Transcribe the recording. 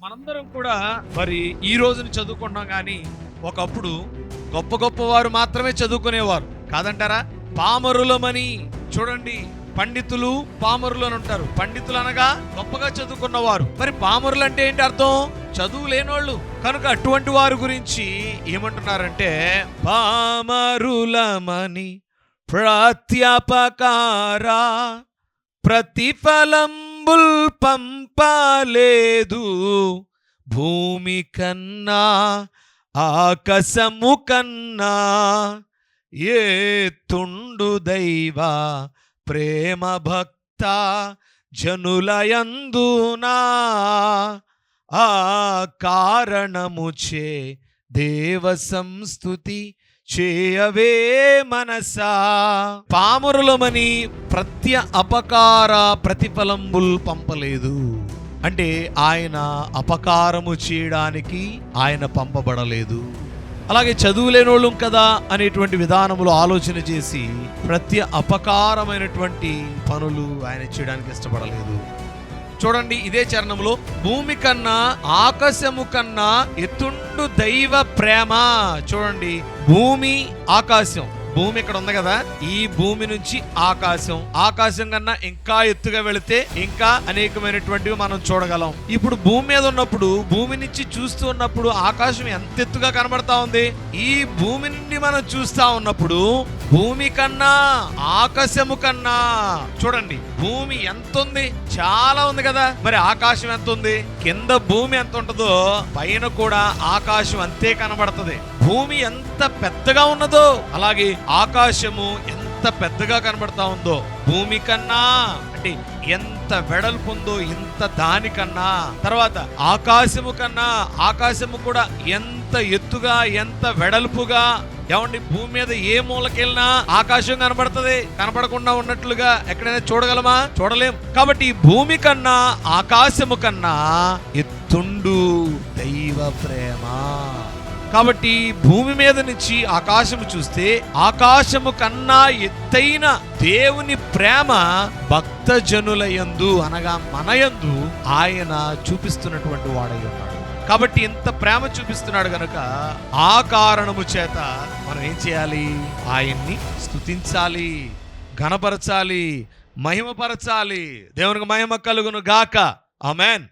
మనందరం కూడా మరి ఈ రోజుని చదువుకున్నాం కానీ ఒకప్పుడు గొప్ప గొప్ప వారు మాత్రమే చదువుకునేవారు. కాదంటారా? పామరులమని చూడండి పండితులు పామరులు అని ఉంటారు. పండితులు అనగా గొప్పగా చదువుకున్నవారు. మరి పామరులు అంటే ఏంటి అర్థం? చదువు లేనోళ్ళు. కనుక అటువంటి వారి గురించి ఏమంటున్నారంటే పామరులమని ప్రత్యాపకారా ప్రతిఫలంబుల్ పంపలేదు. భూమి కన్నా ఆకాశము కన్నా ఏ తుండు దైవ ప్రేమ భక్త జనులయందునా ఆ కారణముచే దేవ సంస్థుతి చేయవే మనసా. పామురులమని ప్రత్య అపకార ప్రతిఫలంబుల్ పంపలేదు. అంటే ఆయన అపకారము చేయడానికి ఆయన పంపబడలేదు. అలాగే చదువులేని వాళ్ళం కదా అనేటువంటి విధానములు ఆలోచన చేసి ప్రత్య అపకారమైనటువంటి పనులు ఆయన చేయడానికి ఇష్టపడలేదు. చూడండి ఇదే చరణంలో భూమి కన్నా ఆకాశము కన్నా ఎత్తుండు దైవ ప్రేమ. చూడండి భూమి ఆకాశం. భూమి ఇక్కడ ఉంది కదా ఈ భూమి నుంచి ఆకాశం. ఆకాశం కన్నా ఇంకా ఎత్తుగా వెళితే ఇంకా అనేకమైనటువంటివి మనం చూడగలం. ఇప్పుడు భూమి మీద ఉన్నప్పుడు భూమి నుంచి చూస్తూ ఉన్నప్పుడు ఆకాశం ఎంత ఎత్తుగా కనబడతా ఉంది? ఈ భూమి నుండి మనం చూస్తా ఉన్నప్పుడు భూమి కన్నా ఆకాశము కన్నా చూడండి భూమి ఎంత ఉంది? చాలా ఉంది కదా. మరి ఆకాశం ఎంత ఉంది? కింద భూమి ఎంత ఉంటుందో పైన కూడా ఆకాశం అంతే కనబడుతుంది. భూమి ఎంత పెద్దగా ఉన్నదో అలాగే ఆకాశము ఎంత పెద్దగా కనబడతా ఉందో భూమి కన్నా అంటే ఎంత వెడల్పు ఉందో ఇంత దానికన్నా తర్వాత ఆకాశము కన్నా ఆకాశము కూడా ఎంత ఎత్తుగా ఎంత వెడల్పుగా ఏమండి భూమి మీద ఏ మూలకెళ్ళినా ఆకాశం కనబడుతుంది కనపడకుండా ఉన్నట్లుగా ఎక్కడైనా చూడగలమా? చూడలేం. కాబట్టి భూమి కన్నా ఆకాశము కన్నా ఎత్తుండు దైవ ప్రేమ. కాబట్టి భూమి మీద నుంచి ఆకాశము చూస్తే ఆకాశము కన్నా ఎత్తైన దేవుని ప్రేమ భక్త జనుల యందు అనగా మన యందు ఆయన చూపిస్తున్నటువంటి వాడై ఉన్నాడు కాబట్టి ఇంత ప్రేమ చూపిస్తున్నాడు గనుక ఆ కారణము చేత మనం ఏం చేయాలి? ఆయన్ని స్తుతించాలి ఘనపరచాలి మహిమపరచాలి. దేవునికి మహిమ కలుగును గాక ఆమెన్.